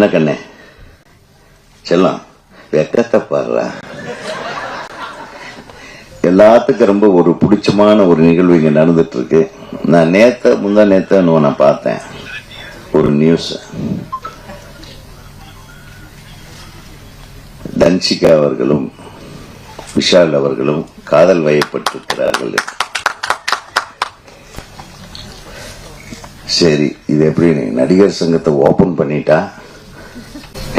என்ன கண்ணே? செல்லம் வெக்கத்தை பாடுறா எல்லாத்துக்கும் ரொம்ப ஒரு பிடிச்சமான ஒரு நிகழ்வு இங்கே நடந்துட்டு இருக்கு நான் நேத்த முந்தா நேத்த நான் பார்த்தேன். ஒரு நியூஸ் தன்சிகா அவர்களும் விஷால் அவர்களும் காதல் வயப்பட்டிருக்கிறார்கள். சரி இது எப்படி நடிகர் சங்கத்தை ஓபன் பண்ணிட்டா?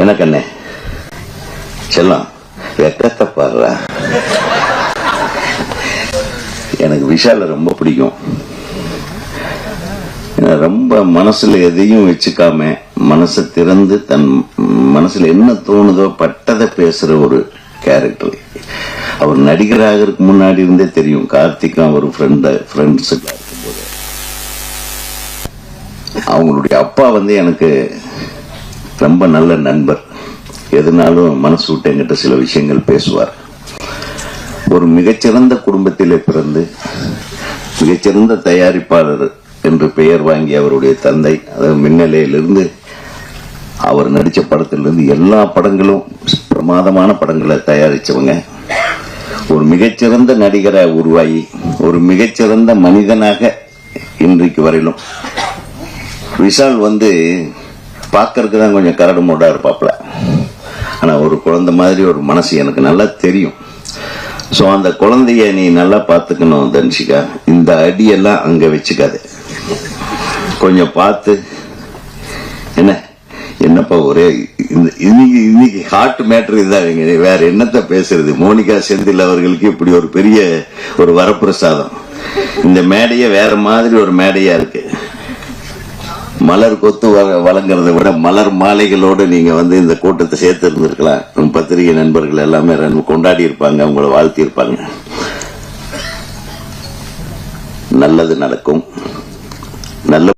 என்ன? கண்ணே செல்லம் வெக்கத்தை பாடுறா எனக்கு விஷால ரொம்ப பிடிக்கும். ரொம்ப மனசுல எதையும் வச்சுக்காம மனசை திறந்து தன் மனசுல என்ன தோணுதோ பட்டதை பேசுற ஒரு கேரக்டர் அவர் நடிகராகிறதுக்கு முன்னாடி இருந்தே தெரியும். கார்த்திக்கும் அவர் இருக்கும்போது அவங்களுடைய அப்பா வந்து எனக்கு ரொம்ப நல்ல நண்பர். எதுனாலும் மனசு விட்டு என்கிட்ட சில விஷயங்கள் பேசுவார். ஒரு மிகச்சிறந்த குடும்பத்திலே பிறந்து மிகச்சிறந்த தயாரிப்பாளர் என்று பெயர் வாங்கிய அவருடைய தந்தை அதாவது மின்னலையிலிருந்து அவர் நடித்த படத்திலிருந்து எல்லா படங்களும் பிரமாதமான படங்களை தயாரித்தவங்க ஒரு மிகச்சிறந்த நடிகரை உருவாகி ஒரு மிகச்சிறந்த மனிதனாக இன்றைக்கு வரையிலும். விஷால் வந்து பார்க்கறதுக்கு தான் கொஞ்சம் கரடு மூடா இருப்பாப்ல. ஆனால் ஒரு குழந்தை மாதிரி ஒரு மனசு எனக்கு நல்லா தெரியும். ஸோ அந்த குழந்தைய நீ நல்லா பார்த்துக்கணும் தன்ஷிகா. இந்த அடியெல்லாம் அங்கே வச்சுக்காது. கொஞ்சம் பார்த்து என்ன? என்னப்பா ஒரே இந்த இன்னைக்கு இன்னைக்கு ஹார்ட் மேட்ரு இதாங்க. வேற என்னத்தை பேசுறது? மோனிகா செந்தில் அவர்களுக்கு இப்படி ஒரு பெரிய ஒரு வரப்பிரசாதம். இந்த மேடையே வேற மாதிரி ஒரு மேடையா இருக்கு. மலர் கொத்து வழங்குறத விட மலர் மாலைகளோடு நீங்க வந்து இந்த கூட்டத்தை சேர்த்து இருந்திருக்கலாம் பத்திரிகை நண்பர்கள் எல்லாமே கொண்டாடி இருப்பாங்க அவங்கள வாழ்த்தி இருப்பாங்க. நல்லது நடக்கும். நல்ல